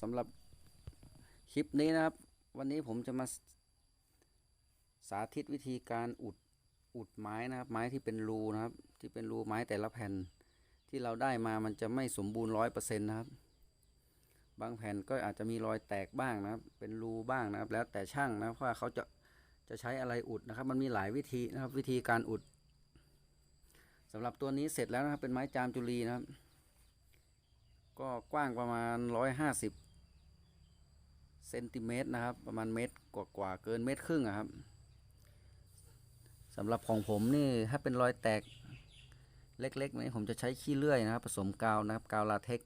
สำหรับคลิปนี้นะครับ วันนี้ผมจะมาสาธิตวิธีการอุดอุดไม้นะครับ ไม้ที่เป็นรูนะครับ ที่เป็นรูไม้แต่ละแผ่นที่เราได้มามันจะไม่สมบูรณ์ร้อยเปอร์เซ็นต์นะครับ บางแผ่นก็อาจจะมีรอยแตกบ้างนะครับ เป็นรูบ้างนะครับ แล้วแต่ช่างนะว่าเขาจะจะใช้อะไรอุดนะครับ มันมีหลายวิธีนะครับ วิธีการอุดสำหรับตัวนี้เสร็จแล้วนะครับ เป็นไม้จามจุลีนะครับ ก็กว้างประมาณ 150เซนติเมตรนะครับ ประมาณเมตรกว่าๆเกินเมตรครึ่งอะครับสำหรับของผมนี่ถ้าเป็นรอยแตกเล็กๆนี่ผมจะใช้ขี้เลื่อยนะครับ ผสมกาวนะครับกาวลาเท็ก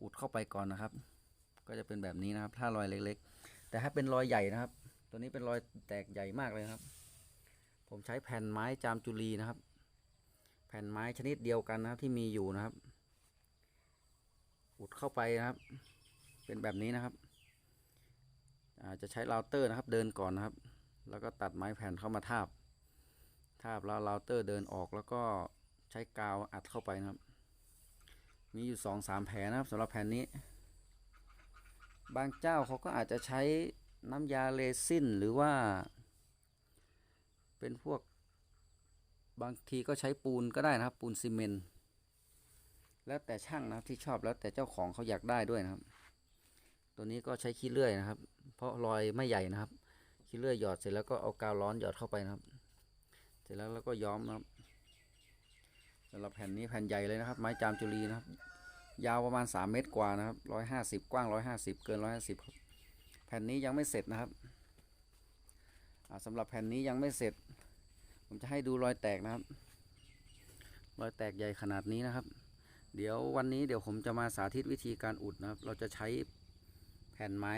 อุดเข้าไปก่อนนะครับ ก็จะเป็นแบบนี้นะครับ ถ้ารอยเล็ก ๆ แต่ถ้าเป็นรอยใหญ่นะครับ ตัวนี้เป็นรอยแตกใหญ่มากเลยครับ ผมใช้แผ่นไม้จามจุลีนะครับ แผ่นไม้ชนิดเดียวกันนะครับที่มีอยู่นะครับ อุดเข้าไปนะครับ เป็นแบบนี้นะครับอาจะใช้เราเตอร์นะครับ เดินก่อนนะครับ แล้วก็ตัดไม้แผ่นเข้ามาทาบ ทาบแล้วเราเตอร์เดินออกแล้วก็ใช้กาวอัดเข้าไปนะครับ มีอยู่สองสามแผลนะครับสำหรับแผ่นนี้ บางเจ้าเขาก็อาจจะใช้น้ำยาเลซินหรือว่า เป็นพวกบางทีก็ใช้ปูนก็ได้นะครับ ปูนซีเมนต์ แล้วแต่ช่างนะครับที่ชอบแล้วแต่เจ้าของเขาอยากได้ด้วยนะครับ ตัวนี้ก็ใช้ขี้เลื่อยนะครับ เพราะรอยไม่ใหญ่นะครับขี้เลื่อยหยอดเสร็จแล้วก็เอากาวร้อนหยอดเข้าไปนะครับ เสร็จแล้วเราก็ย้อมนะครับสำหรับแผ่นนี้แผ่นใหญ่เลยนะครับ ไม้จามจุลีนะครับ ยาวประมาณ 3 เมตรกว่านะครับ 150 กว้าง 150 เกิน 150ครับแผ่นนี้ยังไม่เสร็จนะครับอ่าสำหรับแผ่นนี้ยังไม่เสร็จ ผมจะให้ดูรอยแตกนะครับ รอยแตกใหญ่ขนาดนี้นะครับ เดี๋ยววันนี้เดี๋ยวผมจะมาสาธิตวิธีการอุดนะครับ เราจะใช้แผ่นไม้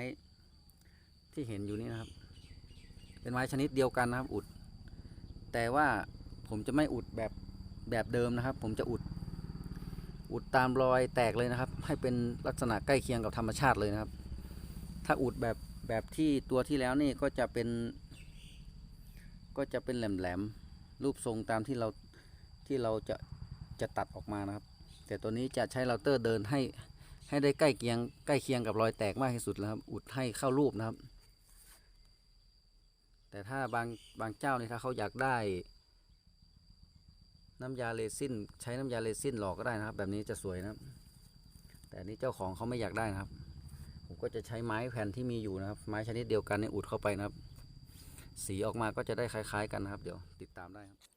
ที่เห็นอยู่นี่นะครับ เป็นไม้ชนิดเดียวกันนะครับ อุด แต่ว่าผมจะไม่อุดแบบแบบเดิมนะครับ ผมจะอุด อุดตามรอยแตกเลยนะครับ ให้เป็นลักษณะใกล้เคียงกับธรรมชาติเลยนะครับ ถ้าอุดแบบแบบที่ตัวที่แล้วนี่ก็จะเป็น ก็จะเป็นแหลมๆรูปทรงตามที่เราที่เราจะจะตัดออกมานะครับ แต่ตัวนี้จะใช้เราเตอร์เดินให้ให้ได้ใกล้เคียงใกล้เคียงกับรอยแตกมากที่สุดแล้วครับ อุดให้เข้ารูปนะครับ แต่ถ้าบางบางเจ้านี่ถ้าเขาอยากได้ น้ำยาเรซินใช้น้ำยาเรซินหลอกก็ได้นะครับ แบบนี้จะสวยนะครับ แต่นี้เจ้าของเขาไม่อยากได้นะครับ ผมก็จะใช้ไม้แผ่นที่มีอยู่นะครับ ไม้ชนิดเดียวกันเนี่ยอุดเข้าไปนะครับ สีออกมาก็จะได้คล้าย ๆ กันนะครับ เดี๋ยวติดตามได้ครับ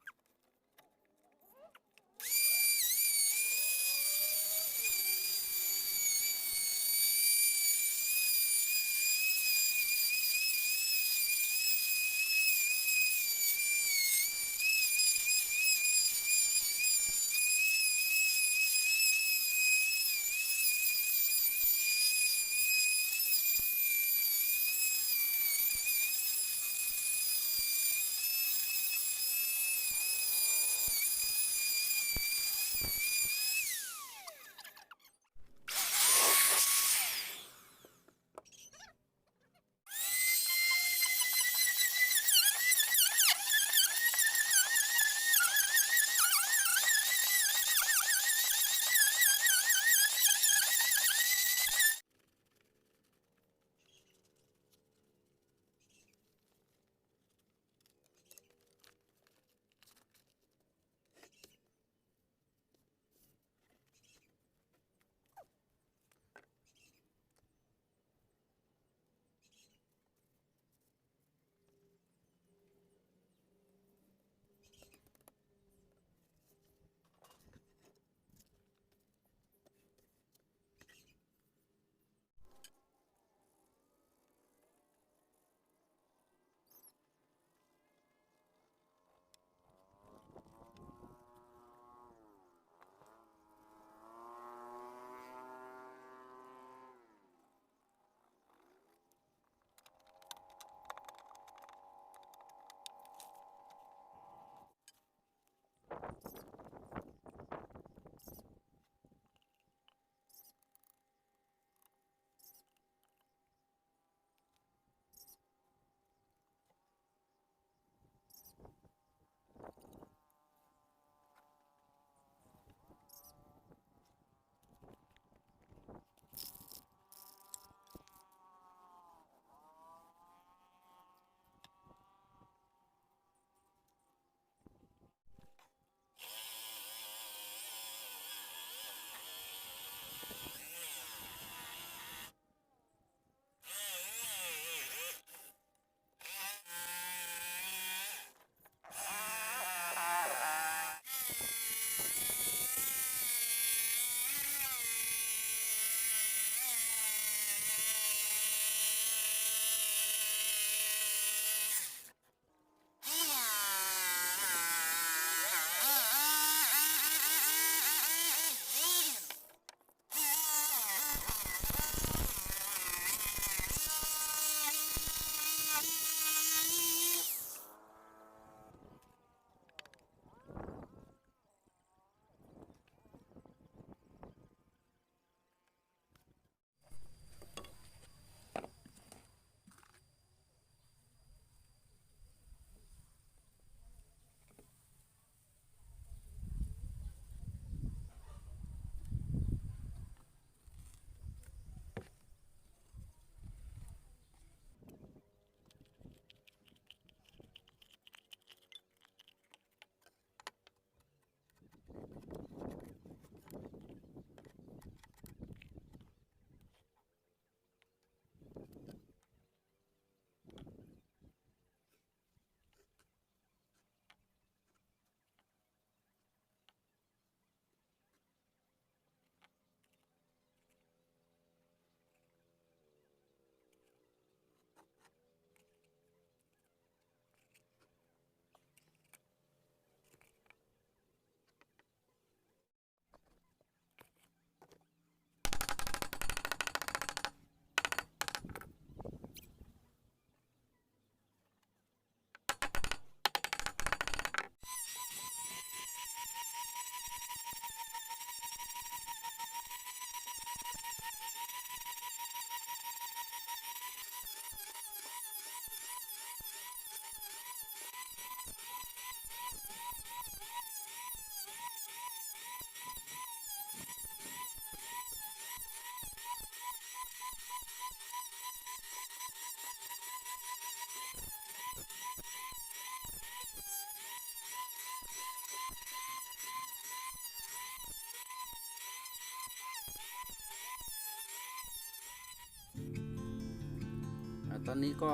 ตอนนี้ก็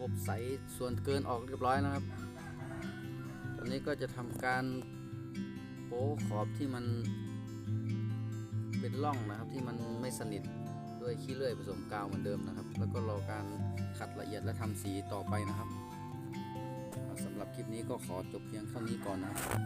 กบใสส่วนเกินออกเรียบร้อยนะครับ ตอนนี้ก็จะทำการโป๊ขอบที่มันเป็นร่องนะครับที่มันไม่สนิทด้วยขี้เลื่อยผสมกาวเหมือนเดิมนะครับ แล้วก็รอการขัดละเอียดและทำสีต่อไปนะครับสำหรับคลิปนี้ก็ขอจบเพียงเท่านี้ก่อนนะครับ